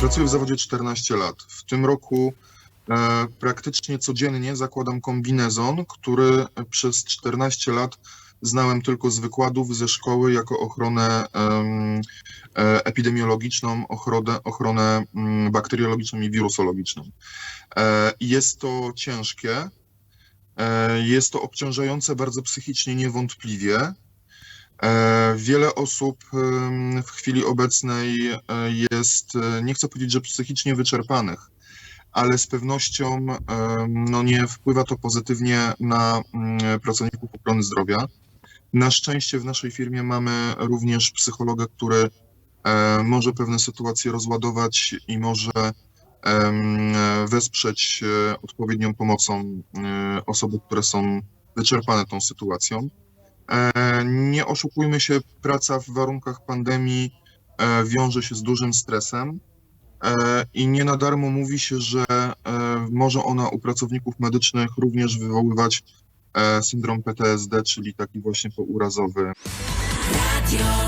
Pracuję w zawodzie 14 lat. W tym roku e, praktycznie codziennie zakładam kombinezon, który przez 14 lat znałem tylko z wykładów ze szkoły jako ochronę e, epidemiologiczną, ochronę, ochronę mm, bakteriologiczną i wirusologiczną. E, Jest to ciężkie, e, jest to obciążające bardzo psychicznie niewątpliwie. E, Wiele osób w chwili obecnej e, jest, e, nie chcę powiedzieć, że psychicznie wyczerpanych, ale z pewnością no nie wpływa to pozytywnie na mm, pracowników ochrony zdrowia. Na szczęście w naszej firmie mamy również psychologa, który może pewne sytuacje rozładować i może wesprzeć odpowiednią pomocą osoby, które są wyczerpane tą sytuacją. E, Nie oszukujmy się, praca w warunkach pandemii e, wiąże się z dużym stresem e, i nie na darmo mówi się, że może ona u pracowników medycznych również wywoływać syndrom PTSD, czyli taki właśnie pourazowy. Radio